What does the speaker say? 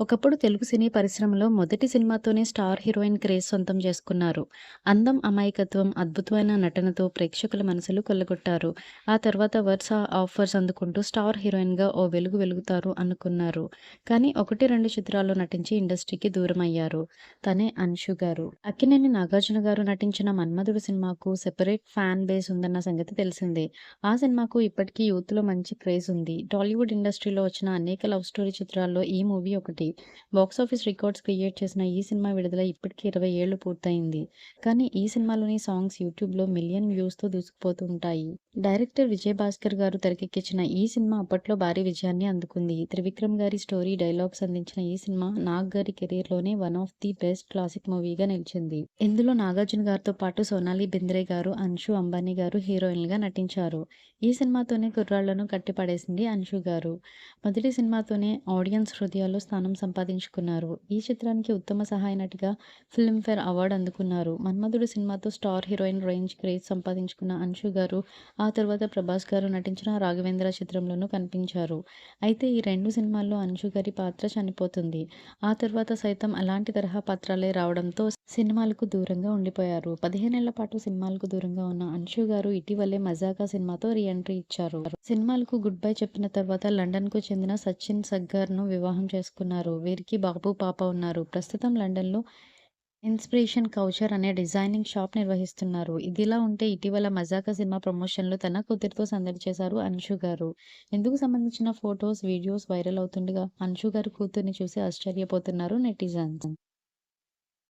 ఒకప్పుడు తెలుగు సినీ పరిశ్రమలో మొదటి సినిమాతోనే స్టార్ హీరోయిన్ క్రేజ్ సొంతం చేసుకున్నారు. అందం, అమాయకత్వం, అద్భుతమైన నటనతో ప్రేక్షకుల మనసులు కొల్లగొట్టారు. ఆ తర్వాత వరుస ఆఫర్స్ అందుకుంటూ స్టార్ హీరోయిన్‌గా ఓ వెలుగు వెలుగుతారు అనుకున్నారు. కానీ ఒకటి, రెండు చిత్రాల్లో నటించి ఇండస్ట్రీకి దూరమయ్యారు. తనే అన్షు గారు. అక్కినేని నాగార్జున గారు నటించిన 'మన్మధుడు' సినిమాకు సెపరేట్ ఫ్యాన్ బేస్ ఉందన్న సంగతి తెలిసిందే. ఆ సినిమాకు ఇప్పటికీ యూత్‌లో మంచి క్రేజ్ ఉంది. టాలీవుడ్ ఇండస్ట్రీలో వచ్చిన అనేక లవ్ స్టోరీ చిత్రాల్లో ఈ మూవీ ఒకటి. బాక్సాఫీస్ రికార్డ్స్ క్రియేట్ చేసిన ఈ సినిమా విడుదల ఇప్పటికీ ఇరవై ఏళ్ళు పూర్తయింది. కానీ ఈ సినిమాలోని సాంగ్స్ యూట్యూబ్‌లో మిలియన్ వ్యూస్‌తో దూసుకుపోతుంటాయి డైరెక్టర్ విజయభాస్కర్ గారు తెరకెక్కించిన ఈ సినిమా అప్పట్లో భారీ విజయాన్ని అందుకుంది. త్రివిక్రమ్ గారి స్టోరీ, డైలాగ్స్ అందించిన ఈ సినిమా నాగ్ గారి కెరీర్‌లోనే one of the best classic మూవీగా నిలిచింది. ఇందులో నాగార్జున గారితో పాటు సోనాలి బింద్రే గారు, అన్షు అంబానీ గారు హీరోయిన్‌లుగా నటించారు. ఈ సినిమాతోనే కుర్రాళ్ళను కట్టిపడేసింది అన్షు గారు. మొదటి సినిమాతోనే ఆడియన్స్ హృదయాల్లో స్థానం సంపాదించుకున్నారు. ఈ చిత్రానికి ఉత్తమ సహాయ నటిగా ఫిల్మ్‌ఫేర్ అవార్డు అందుకున్నారు. 'మన్మధుడు' సినిమాతో స్టార్ హీరోయిన్ రేంజ్ క్రేజ్ సంపాదించుకున్న అన్షు గారు ఆ ఆ తర్వాత ప్రభాస్ గారు నటించిన 'రాఘవేంద్ర' చిత్రంలోనూ కనిపించారు. అయితే ఈ రెండు సినిమాల్లో అన్షు గారి పాత్ర చనిపోతుంది. ఆ తర్వాత సైతం అలాంటి తరహా పాత్రలే రావడంతో సినిమాలకు దూరంగా ఉండిపోయారు. పదిహేనేళ్ళ పాటు సినిమాలకు దూరంగా ఉన్న అన్షు గారు ఇటీవలే 'మజాకా' సినిమాతో రీఎంట్రీ ఇచ్చారు. సినిమాలకు గుడ్ బై చెప్పిన తర్వాత లండన్‌కు చెందిన సచిన్ సగ్గార్ను వివాహం చేసుకున్నారు. వీరికి బాబు, పాప ఉన్నారు. ప్రస్తుతం లండన్‌లో ఇన్స్పిరేషన్ కౌచర్ అనే డిజైనింగ్ షాప్ నిర్వహిస్తున్నారు. ఇదిలా ఉంటే ఇటీవల 'మజాకా' సినిమా ప్రమోషన్‌లో తన కూతురితో సందడి చేశారు అన్షు గారు. ఇందుకు సంబంధించిన ఫొటోస్ వీడియోస్ వైరల్ అవుతుండగా అన్షు గారు కూతుర్ని చూసి ఆశ్చర్యపోతున్నారు నెటిజన్స్.